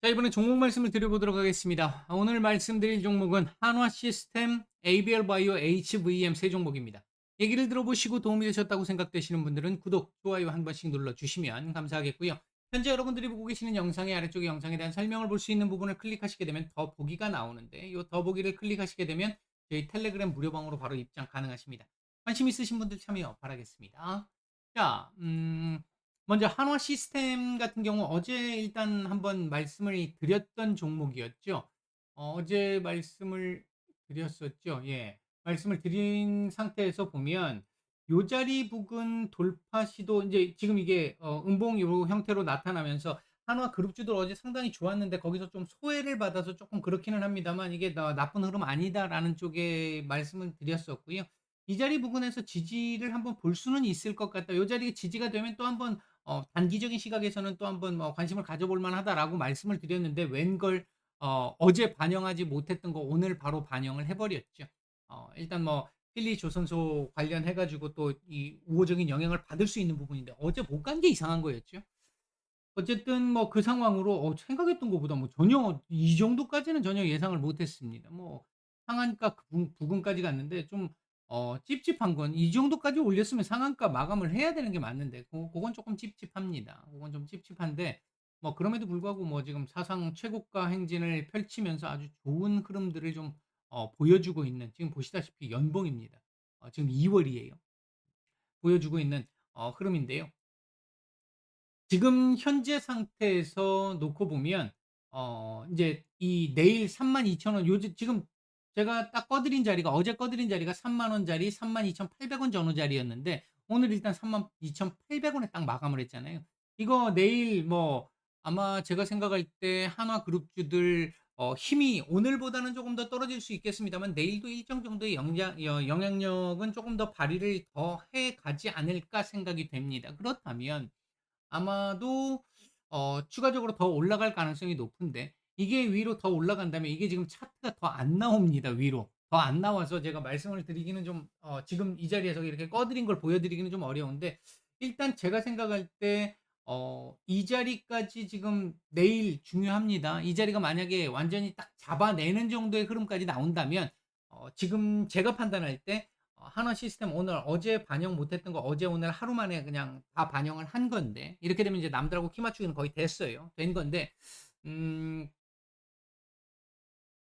자, 이번에 종목 말씀을 드려보도록 하겠습니다. 아, 오늘 말씀드릴 종목은 한화 시스템, ABL 바이오, HVM 세 종목입니다. 얘기를 들어보시고 도움이 되셨다고 생각되시는 분들은 구독, 좋아요 한 번씩 눌러주시면 감사하겠고요. 현재 여러분들이 보고 계시는 영상의 아래쪽에 영상에 대한 설명을 볼 수 있는 부분을 클릭하시게 되면 더 보기가 나오는데 이 더 보기를 클릭하시게 되면 저희 텔레그램 무료방으로 바로 입장 가능하십니다. 관심 있으신 분들 참여 바라겠습니다. 자, 음, 먼저 한화 시스템 같은 경우 어제 일단 한번 말씀을 드렸던 종목이었죠. 어, 어제 말씀을 드렸었죠. 예. 말씀을 드린 상태에서 보면 요 자리 부근 돌파 시도 이제 지금 이게 어, 음봉 요 형태로 나타나면서 한화 그룹주들 어제 상당히 좋았는데 거기서 좀 소외를 받아서 조금 그렇기는 합니다만 이게 나, 나쁜 흐름 아니다라는 쪽에 말씀을 드렸었고요. 이 자리 부근에서 지지를 한번 볼 수는 있을 것 같다. 요 자리가 지지가 되면 또 한번 어, 단기적인 시각에서는 또 한번 뭐 관심을 가져볼 만하다라고 말씀을 드렸는데 웬걸 어, 어제 반영하지 못했던 거 오늘 바로 반영을 해버렸죠. 어, 일단 뭐 필리 조선소 관련해 가지고 또 이 우호적인 영향을 받을 수 있는 부분인데 어제 못 간 게 이상한 거였죠. 어쨌든 뭐 그 상황으로 어, 생각했던 것보다 뭐 전혀 이 정도까지는 전혀 예상을 못했습니다. 뭐 상한가 부근, 부근까지 갔는데 좀 어, 찝찝한 건 이 정도까지 올렸으면 상한가 마감을 해야 되는 게 맞는데 고, 그건 조금 찝찝합니다. 그건 좀 찝찝한데 뭐 그럼에도 불구하고 뭐 지금 사상 최고가 행진을 펼치면서 아주 좋은 흐름들을 좀 어, 보여주고 있는 지금 보시다시피 연봉입니다. 어, 지금 2월이에요. 보여주고 있는 어, 흐름인데요. 지금 현재 상태에서 놓고 보면 어 인제 이 내일 32,000원 요즘 지금 제가 딱 꺼 드린 자리가 어제 꺼 드린 자리가 3만 원짜리 32,800원 전후 자리였는데 오늘 일단 32,800 원에 딱 마감을 했잖아요. 이거 내일 뭐 아마 제가 생각할 때 한화 그룹주들 어 힘이 오늘보다는 조금 더 떨어질 수 있겠습니다만 내일도 일정 정도의 영향 여 영향력은 조금 더 발휘를 더 해 가지 않을까 생각이 됩니다. 그렇다면 아마도 어 추가적으로 더 올라갈 가능성이 높은데 이게 위로 더 올라간다면 이게 지금 차트가 더 안 나옵니다, 위로. 더 안 나와서 제가 말씀을 드리기는 좀 어 지금 이 자리에서 이렇게 꺼 드린 걸 보여 드리기는 좀 어려운데 일단 제가 생각할 때 어 이 자리까지 지금 내일 중요합니다. 이 자리가 만약에 완전히 딱 잡아내는 정도의 흐름까지 나온다면 어 지금 제가 판단할 때 어 한화 시스템 오늘 어제 반영 못했던 거 어제 오늘 하루 만에 그냥 다 반영을 한 건데 이렇게 되면 이제 남들하고 키 맞추기는 거의 됐어요. 된 건데 음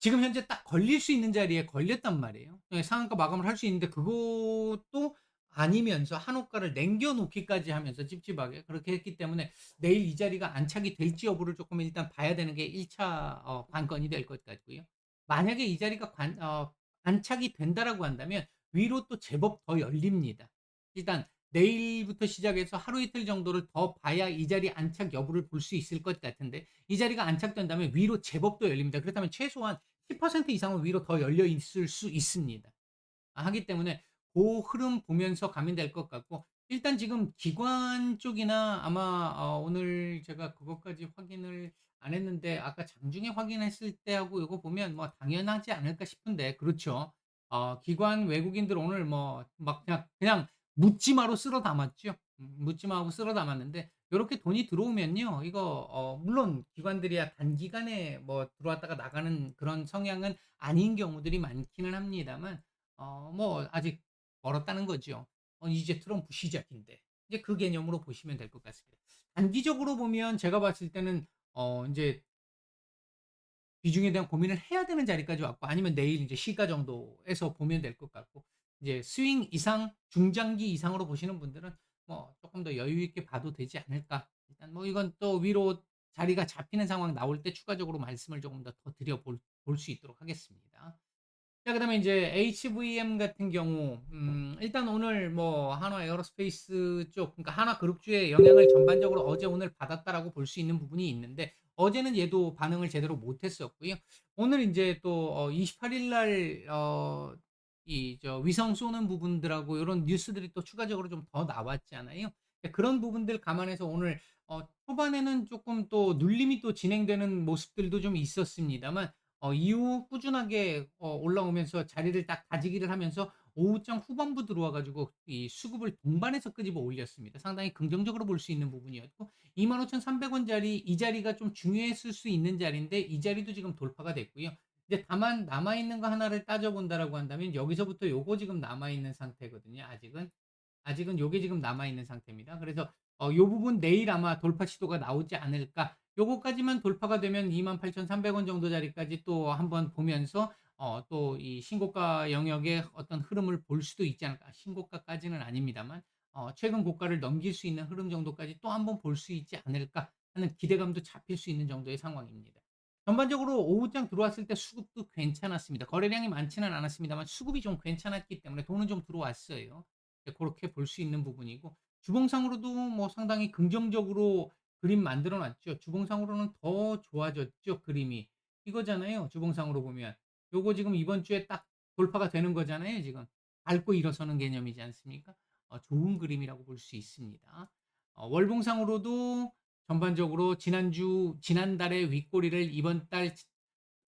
지금 현재 딱 걸릴 수 있는 자리에 걸렸단 말이에요. 예 상한가 마감을 할 수 있는데 그것도 아니면서 한호가를 남겨 놓기까지 하면서 찝찝하게 그렇게 했기 때문에 내일 이 자리가 안착이 될지 여부를 조금 일단 봐야 되는 게 1차 어 관건이 될 것 같고요. 만약에 이 자리가 관 어 안착이 된다라고 한다면 위로 또 제법 더 열립니다. 일단 내일부터 시작해서 하루 이틀 정도를 더 봐야 이 자리 안착 여부를 볼 수 있을 것 같은데 이 자리가 안착된다면 위로 제법 더 열립니다. 그렇다면 최소한 10% 이상은 위로 더 열려 있을 수 있습니다. 아 하기 때문에 고 흐름 보면서 가면 될 것 같고 일단 지금 기관 쪽이나 아마 어 오늘 제가 그것까지 확인을 안 했는데 아까 장중에 확인했을 때하고 요거 보면 뭐 당연하지 않을까 싶은데 그렇죠. 어 기관 외국인들 오늘 뭐 막 그냥 그냥 묻지마로 쓸어 담았죠. 음 묻지마하고 쓸어 담았는데 요렇게 돈이 들어오면요. 이거 어 물론 기관들이야 단기간에 뭐 들어왔다가 나가는 그런 성향은 아닌 경우들이 많기는 합니다만 어 뭐 아직 멀었다는 거죠. 어 이제 트럼프 시작인데. 이제 그 개념으로 보시면 될 것 같습니다. 단기적으로 보면 제가 봤을 때는 어 인제 비중에 대한 고민을 해야 되는 자리까지 왔고 아니면 내일 이제 시가 정도에서 보면 될 것 같고 이제 스윙 이상, 중장기 이상으로 보시는 분들은 뭐 조금 더 여유 있게 봐도 되지 않을까. 일단 뭐 이건 또 위로 자리가 잡히는 상황 나올 때 추가적으로 말씀을 조금 더 더 드려 볼볼수 있도록 하겠습니다. 자 그 다음에 이제 HVM 같은 경우 음 일단 오늘 뭐 한화 에어로스페이스 쪽 그러니까 한화 그룹주의 영향을 전반적으로 어제 오늘 받았다라고 볼 수 있는 부분이 있는데 어제는 얘도 반응을 제대로 못 했었고요. 오늘 인제 또어 28일 날 어 이 저 위성 쏘는 부분들하고 요런 뉴스들이 또 추가적으로 좀 더 나왔잖아요. 예 그런 부분들 감안해서 오늘 어 초반에는 쪼끔 또 눌림이 또 진행되는 모습들도 좀 있었습니다만 어 이후 꾸준하게 어 올라오면서 자리를 딱 다지기를 하면서 오후장 후반부 들어와 가지고 이 수급을 동반해서 끄집어 올렸습니다. 상당히 긍정적으로 볼 수 있는 부분이었고 25,300 원짜리 이 자리가 좀 중요했을 수 있는 자리인데 이 자리도 지금 돌파가 됐고요. 이제 다만 남아 있는 거 하나를 따져 본다라고 한다면 여기서부터 요거 지금 남아 있는 상태거든요 아직은. 아직은 요게 지금 남아 있는 상태입니다. 그래서 어 요 부분 내일 아마 돌파 시도가 나오지 않을까. 요거까지만 돌파가 되면 28,300원 정도 자리까지 또 한번 보면서 어 또 이 신고가 영역의 어떤 흐름을 볼 수도 있지 않을까. 신고가까지는 아닙니다만 어 최근 고가를 넘길 수 있는 흐름 정도까지 또 한번 볼 수 있지 않을까 하는 기대감도 잡힐 수 있는 정도의 상황입니다. 전반적으로 오후장 들어왔을 때 수급도 괜찮았습니다. 거래량이 많지는 않았습니다만 수급이 좀 괜찮았기 때문에 돈은 좀 들어왔어요. 네, 고렇게 볼 수 있는 부분이고 주봉상으로도 뭐 상당히 긍정적으로 그림 만들어 놨죠. 주봉상으로는 더 좋아졌죠, 그림이. 이거잖아요, 주봉상으로 보면. 요거 지금 이번 주에 딱 돌파가 되는 거잖아요, 지금. 밟고 일어서는 개념이지 않습니까? 어 좋은 그림이라고 볼 수 있습니다. 어 월봉상으로도 전반적으로 지난주 지난달의 윗꼬리를 이번 달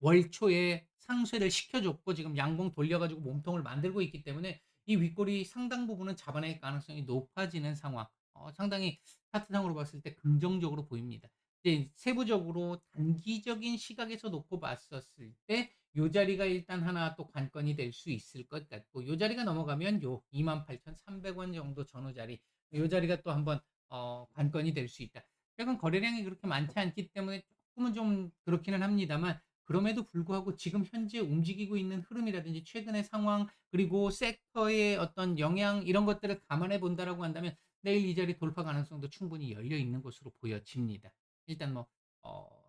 월 초에 상쇄를 시켜 줬고 지금 양봉 돌려 가지고 몸통을 만들고 있기 때문에 이 윗꼬리 상당 부분은 잡아낼 가능성이 높아지는 상황. 어 상당히 차트상으로 봤을 때 긍정적으로 보입니다. 이제 세부적으로 단기적인 시각에서 놓고 봤었을 때 요 자리가 일단 하나 또 관건이 될 수 있을 것 같고 요 자리가 넘어가면 요 28,300원 정도 전후 자리 요 자리가 또 한번 어 관건이 될 수 있다. 최근 거래량이 그렇게 많지 않기 때문에 쪼끔은 좀 그렇기는 합니다만 그럼에도 불구하고 지금 현재 움직이고 있는 흐름이라든지 최근의 상황 그리고 섹터의 어떤 영향 이런 것들을 감안해 본다라고 한다면 내일 이 자리 돌파 가능성도 충분히 열려 있는 것으로 보여집니다. 일단 뭐 어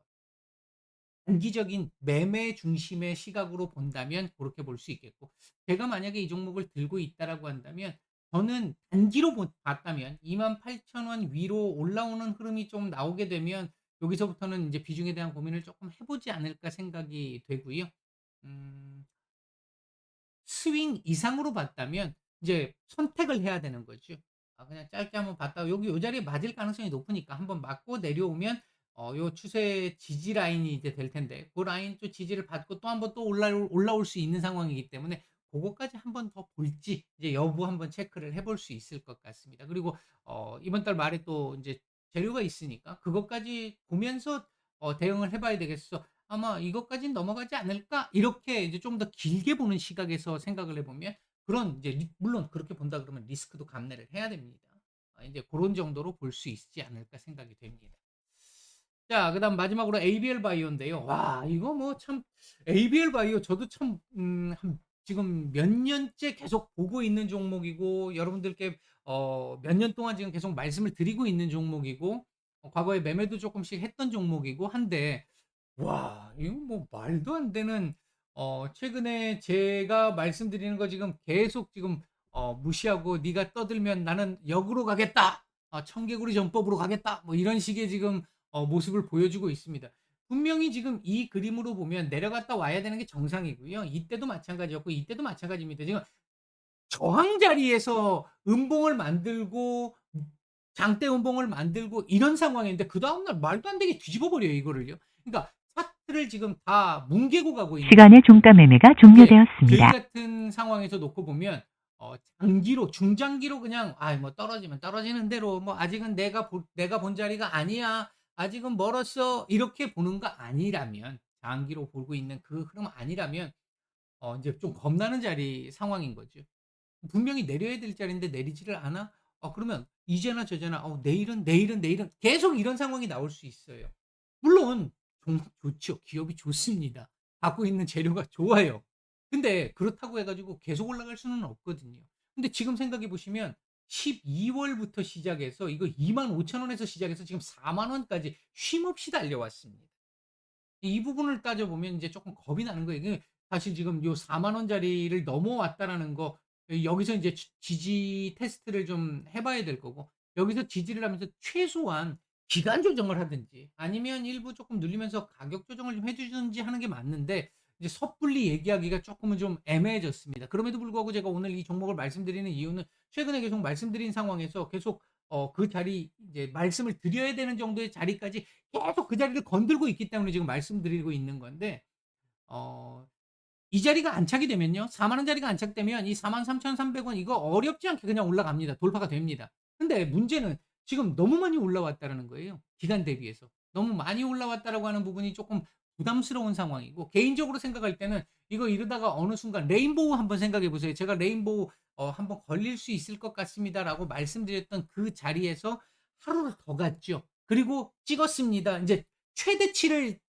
단기적인 매매 중심의 시각으로 본다면 고렇게 볼 수 있겠고 제가 만약에 이 종목을 들고 있다라고 한다면 저는 단기로 보 봤다면 28,000원 위로 올라오는 흐름이 좀 나오게 되면 여기서부터는 인제 '비중에 대한 고민을 쪼끔 해 보지 않을까.' 생각이 되고요. 음 스윙 이상으로 봤다면 이제 선택을 해야 되는 거죠. 아 그냥 짧게 한번 봤다가 여기 요 자리에 맞을 가능성이 높으니까 한번 맞고 내려오면 어 요 추세 지지 라인이 이제 될 텐데 고 라인 또 지지를 받고 또 한번 또 올라올 올라올 수 있는 상황이기 때문에 고거까지 한 번 더 볼지 이제 여부 한번 체크를 해볼 수 있을 것 같습니다. 그리고 어 이번 달 말에 또 인제 재료가 있으니까 그것까지 보면서 어 대응을 해 봐야 되겠어. 아마 '이것까진 넘어가지 않을까?' 이렇게 이제 좀 더 길게 보는 시각에서 생각을 해 보면 그런 이제 리 물론 그렇게 본다 그러면 리스크도 감내를 해야 됩니다. 아 인제 고런 정도로 볼 수 있지 않을까 생각이 됩니다. 자 그다음 마지막으로 ABL 바이오인데요. 와 이거 뭐 참 ABL 바이오 저도 참 음 한 지금 몇 년째 계속 보고 있는 종목이고 여러분들께 어 몇 년 동안 지금 계속 말씀을 드리고 있는 종목이고 어 과거에 매매도 쪼끔씩 했던 종목이고 한데 와 이거 뭐 말도 안 되는 어 최근에 제가 말씀드리는 거 지금 계속 지금 어 무시하고 "네가 떠들면 나는 역으로 가겠다. 어 청개구리 전법으로 가겠다." 뭐 이런 식의 지금 어 모습을 보여주고 있습니다. 분명히 지금 이 그림으로 보면 내려갔다 와야 되는 게 정상이고요. 이때도 마찬가지였고 이때도 마찬가지입니다. 지금 저항 자리에서 음봉을 만들고 장대 음봉을 만들고 이런 상황인데 그 다음 날 말도 안 되게 뒤집어 버려요 이거를요. 그러니까 차트를 지금 다 뭉개고 가고 있는 시간의 종가 매매가 저희 종료되었습니다. 같은 상황에서 놓고 보면 어 장기로 중장기로 그냥 '아이 뭐 떨어지면 떨어지는 대로 뭐 아직은 내가 볼 내가 본 자리가 아니야. 아직은 멀었어.' 이렇게 보는 거 아니라면 장기로 보고 있는 그 흐름 아니라면 어 인제 좀 겁나는 자리 상황인 거죠. 분명히 내려야 될 자리인데 내리지를 않아? 어 그러면 이제나 저제나 어 내일은, 내일은, 내일은 계속 이런 상황이 나올 수 있어요. 물론 좋죠. 기업이 좋습니다. 갖고 있는 재료가 좋아요. 근데 그렇다고 해 가지고 계속 올라갈 수는 없거든요. 근데 지금 생각해 보시면 12 월부터 시작해서 이거 25,000 원에서 시작해서 지금 40,000 원까지 쉼없이 달려왔습니다. 이 부분을 따져보면 인제 쪼끔 겁이 나는 거예요. 사실 지금 요40,000 원짜리를 넘어왔다라는 거여 여기서 지 지지 테스트를 좀 해 봐야 될 거고 여기서 지지를 하면서 최소한 기간 조정을 하든지 아니면 일부 쪼끔 눌리면서 가격 조정을 좀 해 주든지 하는 게 맞는데 이제 섣불리 얘기하기가 쪼끔은 좀 애매해졌습니다. 그럼에도 불구하고 제가 오늘 이 종목을 말씀드리는 이유는 최근에 계속 말씀드린 상황에서 계속 어 그 자리 이제 말씀을 드려야 되는 정도의 자리까지 계속 그 자리를 건들고 있기 때문에 지금 말씀드리고 있는 건데 어 이 자리가 안착이 되면요. 4만 원짜리가 안착되면 이 43,300원 이거 어렵지 않게 그냥 올라갑니다. 돌파가 됩니다. 근데 문제는 지금 너무 많이 올라왔다라는 거예요, 기간 대비해서. 너무 많이 올라왔다라고 하는 부분이 쪼끔 부담스러운 상황이고 개인적으로 생각할 때는 이거 이러다가 어느 순간 레인보우 한번 생각해 보세요. 제가 레인보우 어 "한번 걸릴 수 있을 것 같습니다."라고 말씀드렸던 그 자리에서 하루를 더 갔죠. 그리고 찍었습니다. 인제 최대치를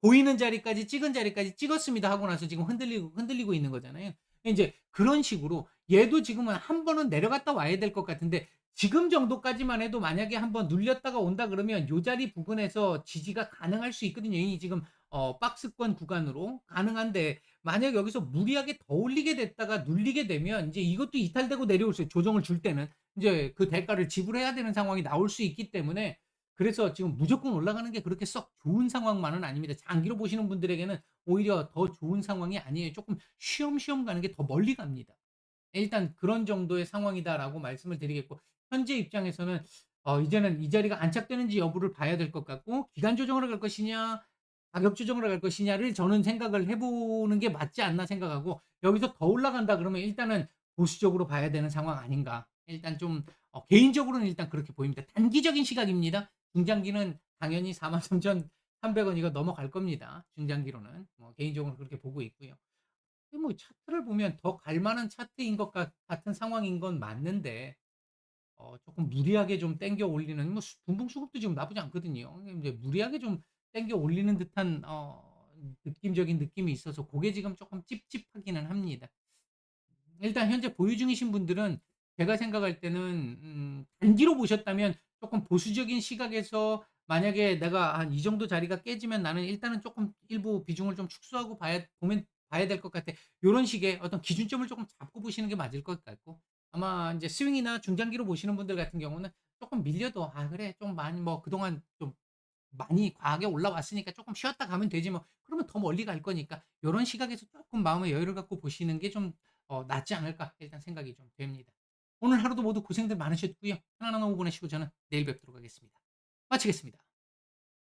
보이는 자리까지 찍은 자리까지 찍었습니다 하고 나서 지금 흔들리고 흔들리고 있는 거잖아요. 인제 그런 식으로 얘도 지금은 한 번은 내려갔다 와야 될 것 같은데 지금 정도까지만 해도 만약에 한번 눌렸다가 온다 그러면 요 자리 부분에서 지지가 가능할 수 있거든요. 이 지금 어 박스권 구간으로 가능한데 만약 여기서 무리하게 더 올리게 됐다가 눌리게 되면 인제 이것도 이탈되고 내려올 수 조정을 줄 때는 인제 그 대가를 지불해야 되는 상황이 나올 수 있기 때문에 그래서 지금 무조건 올라가는 게 그렇게 썩 좋은 상황만은 아닙니다. 장기로 보시는 분들에게는 오히려 더 좋은 상황이 아니에요. 쪼끔 쉬엄쉬엄 가는 게 더 멀리 갑니다. 일단 "그런 정도의 상황이다."라고 말씀을 드리겠고 현재 입장에서는 어 이제는 이 자리가 안착되는지 여부를 봐야 될 것 같고 기간 조정으로 갈 것이냐 가격 조정으로 갈 것이냐를 저는 생각을 해 보는 게 맞지 않나 생각하고 여기서 더 올라간다 그러면 일단은 보수적으로 봐야 되는 상황 아닌가. 일단 좀 어 개인적으로는 일단 그렇게 보입니다. 단기적인 시각입니다. 중장기는 당연히 43,300원 이거 넘어갈 겁니다. 중장기로는. 뭐 개인적으로는 그렇게 보고 있고요. 뭐 차트를 보면 더 갈 만한 차트인 것같 같은 상황인 건 맞는데 어 쪼끔 무리하게 좀 당겨 올리는 뭐 수 분봉 수급도 지금 나쁘지 않거든요. 인제 무리하게 좀 당겨 올리는 듯한 어 느낌적인 느낌이 있어서 고게 지금 쪼끔 찝찝하기는 합니다. 일단 현재 보유 중이신 분들은 제가 생각할 때는 음 단기로 보셨다면 쪼끔 보수적인 시각에서 만약에 '내가 한 이 정도 자리가 깨지면 나는 일단은 쪼끔 일부 비중을 좀 축소하고 봐야 보면 봐야 될 것 같아.' 요런 식의 어떤 기준점을 쪼끔 잡고 보시는 게 맞을 것 같고 아마 인제 스윙이나 중장기로 보시는 분들 같은 경우는 쪼끔 밀려도 '아 그래 좀 많이 뭐 그동안 좀 많이 과하게 올라왔으니까 쪼끔 쉬었다 가면 되지 뭐.' 그러면 더 멀리 갈 거니까 요런 시각에서 쪼끔 마음의 여유를 갖고 보시는 게좀 어 낫지 않을까 일단 생각이 좀 됩니다. 오늘 하루도 모두 고생들 많으셨고요. 편안한 오후 보내시고 저는 내일 뵙도록 하겠습니다. 마치겠습니다.